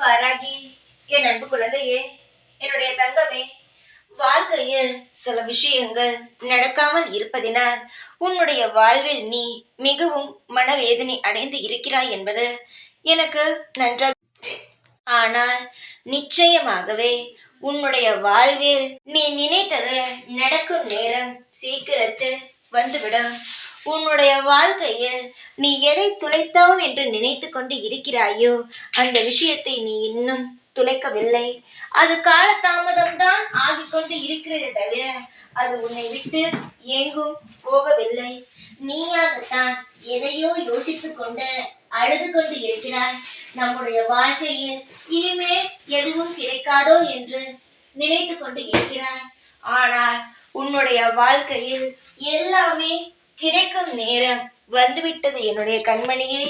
பராகி. என் அன்பு குழந்தையே என்னுடைய தங்கமே வாழ்க்கையில் சில விஷயங்கள் நடக்காமல் இருப்பதினால் உன்னுடைய வாழ்வில் நீ மிகவும் மனவேதனை அடைந்து இருக்கிறாய் என்பது எனக்கு நன்றாக ஆனால் நிச்சயமாகவே உன்னுடைய வாழ்வில் நீ நினைத்தது நடக்கும் நேரம் சீக்கிரத்து வந்துவிடும். உன்னுடைய வாழ்க்கையில் நீ எதை துளைத்தோம் என்று நினைத்து கொண்டு இருக்கிறாயோ அந்த விஷயத்தை நீ இன்னும் துளைக்கவில்லை. அது காலதாமதம் தான் ஆகிக்கொண்டு இருக்கிறதே தவிர அது உன்னை விட்டு எங்கும் போகவில்லை. நீயாகத்தான் எதையோ யோசித்துக் கொண்டு அழுது கொண்டு இருக்கிறாய். நம்முடைய வாழ்க்கையில் இனிமேல் எதுவும் கிடைக்காதோ என்று நினைத்து கொண்டு இருக்கிறாய். ஆனால் உன்னுடைய வாழ்க்கையில் எல்லாமே கிடைக்கும் நேரம் வந்துவிட்டது என்னுடைய கண்மணியே.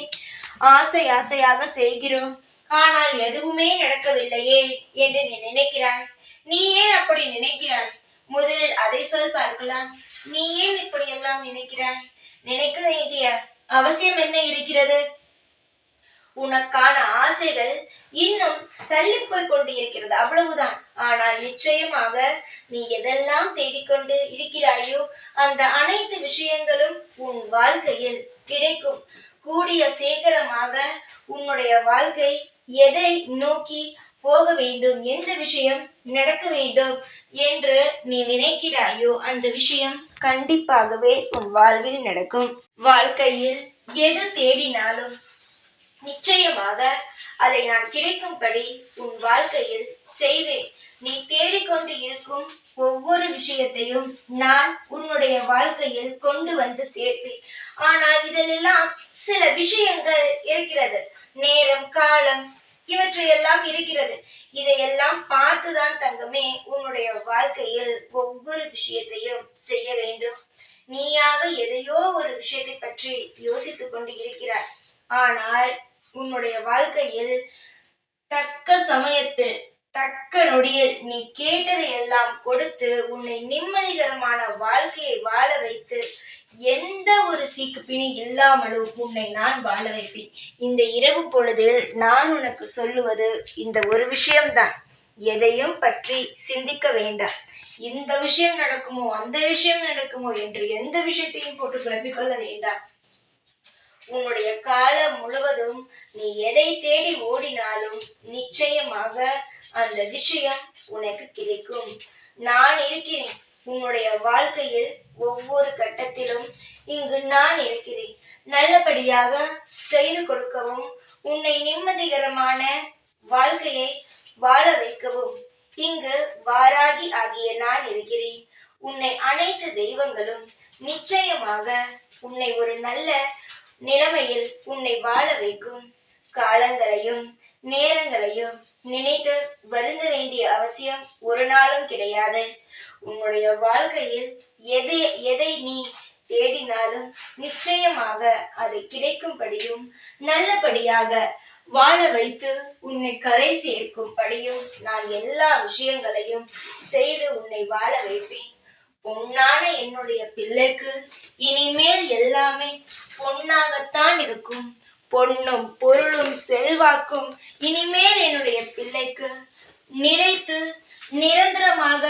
ஆசை ஆசையாக செய்கிறோம். ஆனால் எதுவுமே நடக்கவில்லையே என்று நீ நினைக்கிறாய். நீ ஏன் அப்படி நினைக்கிறாய்? முதலில் அதை சொல் பார்க்கலாம். நீ ஏன் இப்படி எல்லாம் நினைக்கிறாய்? நினைக்க வேண்டிய அவசியம் என்ன இருக்கிறது? உனக்கான ஆசைகள் இன்னும் தள்ளி போய் கொண்டு இருக்கிறது அவ்வளவுதான். ஆனால் நிச்சயமாக நீ எதெல்லாம் தேடிக்கொண்டு இருக்கிறாயோ அந்த அனைத்து விஷயங்களும் உன் வாழ்க்கையில் கிடைக்கும். கூடிய சீக்கிரமாக உன்னுடைய வாழ்க்கை எதை நோக்கி போக வேண்டும்? எந்த விஷயம் நடக்க வேண்டும் என்று நீ நினைக்கிறாயோ அந்த விஷயம் கண்டிப்பாகவே உன் வாழ்வில் நடக்கும். வாழ்க்கையில் எது தேடினாலும் நிச்சயமாக அதை நான் கிடைக்கும்படி உன் வாழ்க்கையில் செய்வேன். நீ தேடிக்கொண்டு இருக்கும் ஒவ்வொரு விஷயத்தையும் நான் உன்னுடைய வாழ்க்கையில் கொண்டு வந்து சேர்ப்பேன். ஆனால் இதிலெல்லாம் சில விஷயங்கள் இருக்கிறது. நேரம் காலம் இவற்றையெல்லாம் இருக்கிறது. இதையெல்லாம் பார்த்துதான் தங்கமே உன்னுடைய வாழ்க்கையில் ஒவ்வொரு விஷயத்தையும் செய்ய வேண்டும். நீயாக எதையோ ஒரு விஷயத்தை பற்றி யோசித்துக் கொண்டு இருக்கிறாய். ஆனால் உன்னுடைய வாழ்க்கையில் தக்க சமயத்தில் தக்க நொடியில் நீ கேட்டதை எல்லாம் கொடுத்து உன்னை நிம்மதிகரமான வாழ்க்கையை வாழ வைத்து எந்த ஒரு சீக்கு பிணி இல்லாமலும் உன்னை நான் வாழ வைப்பேன். இந்த இரவு பொழுதில் நான் உனக்கு சொல்லுவது இந்த ஒரு விஷயம்தான். எதையும் பற்றி சிந்திக்க வேண்டாம். இந்த விஷயம் நடக்குமோ அந்த விஷயம் நடக்குமோ என்று எந்த விஷயத்தையும் போட்டு குழப்பிக்கொள்ள வேண்டாம். உன்னுடைய காலம் முழுவதும் நீ எதை தேடி ஓடினாலும் நிச்சயமாக அந்த விஷயம் உனக்கு கிடைக்கும். நான் இருக்கிறேன். உன்னுடைய வாழ்க்கையில் ஒவ்வொரு கட்டத்திலும் இங்கு நான் இருக்கிறேன். நல்லபடியாக செய்து கொடுக்கவும் உன்னை நிம்மதிகரமான வாழ்க்கையை வாழ வைக்கவும். இங்கு வாராகி ஆகிய நான் இருக்கிறேன். உன்னை அனைத்து தெய்வங்களும் நிச்சயமாக உன்னை ஒரு நல்ல நிலைமையில் உன்னை வாழ வைக்கும். காலங்களையும் நேரங்களையும் நினைத்து வருந்த வேண்டிய அவசியம் ஒரு நாளும் கிடையாது. உன்னுடைய வாழ்க்கையில் எதை எதை நீ தேடினாலும் நிச்சயமாக அதை கிடைக்கும்படியும் நல்லபடியாக வாழ வைத்து உன்னை கரை சேர்க்கும்படியும் நான் எல்லா விஷயங்களையும் செய்து உன்னை வாழ வைப்பேன். பொன்னான என்னுடைய பிள்ளைக்கு. இனிமேல் எல்லாமே பொன்னாகத்தான் இருக்கும். பொன்னும் பொருளும் செல்வாக்கும் இனிமேல் என்னுடைய பிள்ளைக்கு. நினைத்து நிரந்தரமாக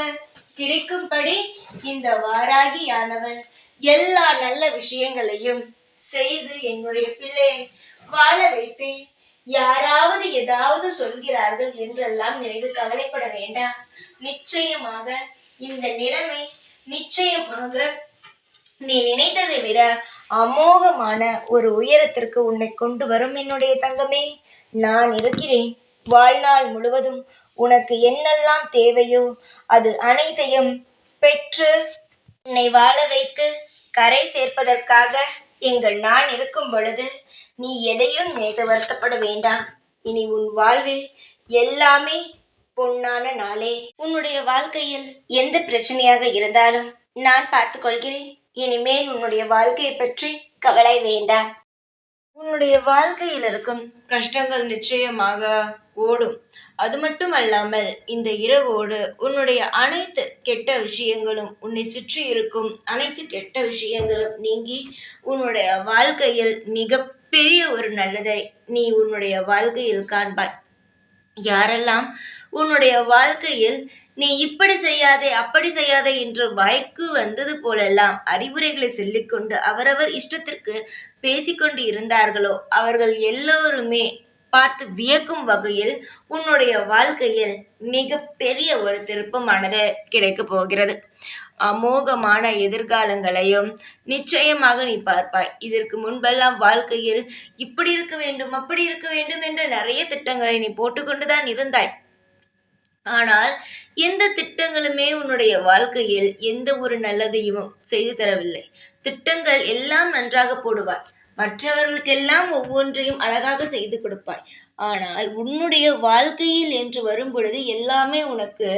கிடைக்கும்படி இந்த வாராகியானவன் எல்லா நல்ல விஷயங்களையும் செய்து என்னுடைய பிள்ளையை வாழ வைப்பேன். யாராவது ஏதாவது சொல்கிறார்கள் என்றெல்லாம் நினைத்து கவலைப்பட வேண்டாம். நிச்சயமாக இந்த நிலைமை நிச்சயமாக நீ நினைத்ததை விட அமோகமான ஒரு உயரத்திற்கு உன்னை கொண்டு வரும் என்னுடைய தங்கமே. நான் இருக்கிறேன். வாழ்நாள் முழுவதும் உனக்கு என்னெல்லாம் தேவையோ அது அனைத்தையும் பெற்று உன்னை வாழ வைத்து கரை சேர்ப்பதற்காக எங்கள் நான் இருக்கும் பொழுது நீ எதையும் நினைத்து வருத்தப்பட வேண்டாம். இனி உன் வாழ்வில் எல்லாமே பொன்னான நாளே. உன்னுடைய வாழ்க்கையில் எந்த பிரச்சனையாக இருந்தாலும் நான் பார்த்து கொள்கிறேன் இனிமேல் உன்னுடைய வாழ்க்கையை பற்றி கவலை வேண்டாம். உன்னுடைய வாழ்க்கையில் இருக்கும் கஷ்டங்கள் நிச்சயமாக ஓடும். அது மட்டும் அல்லாமல் இந்த இரவோடு உன்னுடைய அனைத்து கெட்ட விஷயங்களும் உன்னை சுற்றி இருக்கும் அனைத்து கெட்ட விஷயங்களும் நீங்கி உன்னுடைய வாழ்க்கையில் மிகப்பெரிய ஒரு நல்லதை நீ உன்னுடைய வாழ்க்கையில் காண்பாய். யாரெல்லாம் உன்னுடைய வாழ்க்கையில் நீ இப்படி செய்யாதே அப்படி செய்யாதே என்று வாய்க்கு வந்தது போலெல்லாம் அறிவுரைகளை சொல்லிக்கொண்டு அவரவர் இஷ்டத்திற்கு பேசிக்கொண்டு இருந்தார்களோ அவர்கள் எல்லோருமே பார்த்து வியக்கும் வகையில் உன்னுடைய வாழ்க்கையில் மிகப்பெரிய ஒரு திருப்பமானது கிடைக்கப் போகிறது. அமோகமான எதிர்காலங்களையும் நிச்சயமாக நீ பார்ப்பாய். இதற்கு முன்பெல்லாம் வாழ்க்கையில் இப்படி இருக்க வேண்டும் அப்படி இருக்க வேண்டும் என்ற நிறைய திட்டங்களை நீ போட்டுக்கொண்டுதான் இருந்தாய். ஆனால் எந்த திட்டங்களுமே உன்னுடைய வாழ்க்கையில் எந்த ஒரு நல்லதையும் செய்து தரவில்லை. திட்டங்கள் எல்லாம் நன்றாக போடுவாய். மற்றவர்களுக்கெல்லாம் ஒவ்வொன்றையும் அழகாக செய்து கொடுப்பாய். ஆனால் உன்னுடைய வாழ்க்கையில் என்று வரும் பொழுது எல்லாமே உனக்கு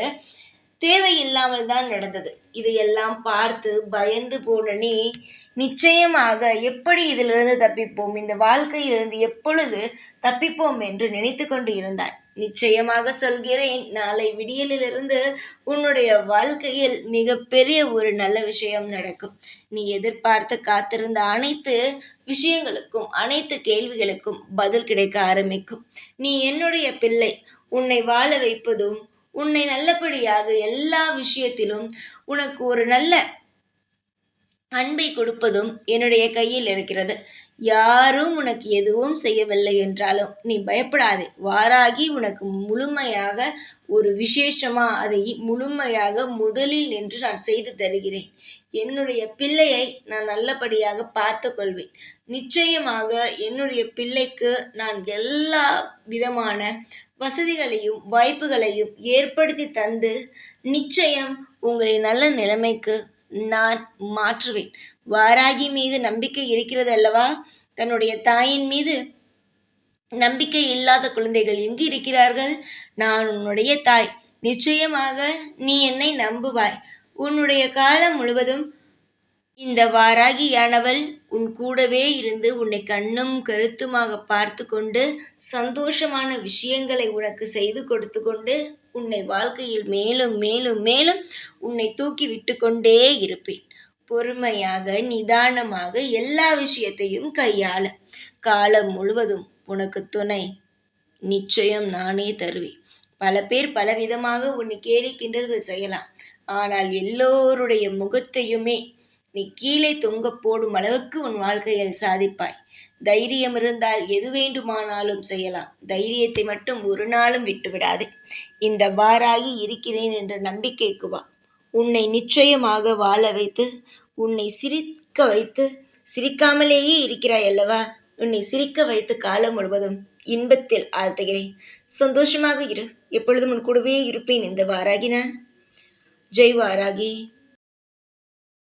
தேவையில்லாமல் தான் நடந்தது. இதையெல்லாம் பார்த்து பயந்து போன நீ நிச்சயமாக எப்படி இதிலிருந்து தப்பிப்போம்? இந்த வாழ்க்கையிலிருந்து எப்பொழுது தப்பிப்போம் என்று நினைத்து கொண்டு இருந்தாய்? நிச்சயமாக சொல்கிறேன். நாளை விடியலிலிருந்து உன்னுடைய வாழ்க்கையில் மிகப்பெரிய ஒரு நல்ல விஷயம் நடக்கும். நீ எதிர்பார்த்து காத்திருந்த அனைத்து விஷயங்களுக்கும் அனைத்து கேள்விகளுக்கும் பதில் கிடைக்க ஆரம்பிக்கும். நீ என்னுடைய பிள்ளை. உன்னை வாழ வைப்பதும் உன்னை நல்லபடியாக எல்லா விஷயத்திலும் உனக்கு ஒரு நல்ல அன்பை கொடுப்பதும் என்னுடைய கையில் இருக்கிறது. யாரும் உனக்கு எதுவும் செய்யவில்லை என்றாலும் நீ பயப்படாதே. வாராகி உனக்கு முழுமையாக ஒரு விசேஷமா அதை முழுமையாக முதலில் நின்று நான் செய்து தருகிறேன். என்னுடைய பிள்ளையை நான் நல்லபடியாக பார்த்து கொள்வேன் நிச்சயமாக என்னுடைய பிள்ளைக்கு நான் எல்லா விதமான வசதிகளையும் வாய்ப்புகளையும் ஏற்படுத்தி தந்து நிச்சயம் உங்களை நல்ல நிலைமைக்கு நான் மாற்றுவேன். வாராகி மீது நம்பிக்கை இருக்கிறது அல்லவா தன்னுடைய தாயின் மீது நம்பிக்கை இல்லாத குழந்தைகள் எங்கு இருக்கிறார்கள்? நான் உன்னுடைய தாய். நிச்சயமாக நீ என்னை நம்புவாய். உன்னுடைய காலம் முழுவதும் இந்த வாராகியானவள் உன் கூடவே இருந்து உன்னை கண்ணும் கருத்துமாக பார்த்து கொண்டு சந்தோஷமான விஷயங்களை உனக்கு செய்து கொடுத்து கொண்டு உன்னை வாழ்க்கையில் மேலும் மேலும் மேலும் உன்னை தூக்கி விட்டு கொண்டே இருப்பேன். பொறுமையாக நிதானமாக எல்லா விஷயத்தையும் கையாள. காலம் முழுவதும் உனக்கு துணை. நிச்சயம் நானே தருவேன். பல பேர் பலவிதமாக உன்னை கேலி கிண்டல்கள் செய்யலாம். ஆனால் எல்லோருடைய முகத்தையுமே நீ கீழே தொங்க போடும் அளவுக்கு உன் வாழ்க்கையில் சாதிப்பாய். தைரியம் இருந்தால் எது வேண்டுமானாலும் செய்யலாம். தைரியத்தை மட்டும் ஒரு நாளும் விட்டுவிடாதே. இந்த வாராகி இருக்கிறேன் என்ற நம்பிக்கைக்கு வா. உன்னை நிச்சயமாக வாழ வைத்து உன்னை சிரிக்க வைத்து சிரிக்காமலேயே இருக்கிறாய் அல்லவா? உன்னை சிரிக்க வைத்து காலம் முழுவதும் இன்பத்தில் ஆழ்த்துகிறேன். சந்தோஷமாக இரு. எப்பொழுதும் உன் கூடவே இருப்பேன் இந்த வாராகி நான். ஜெய் வாராகி.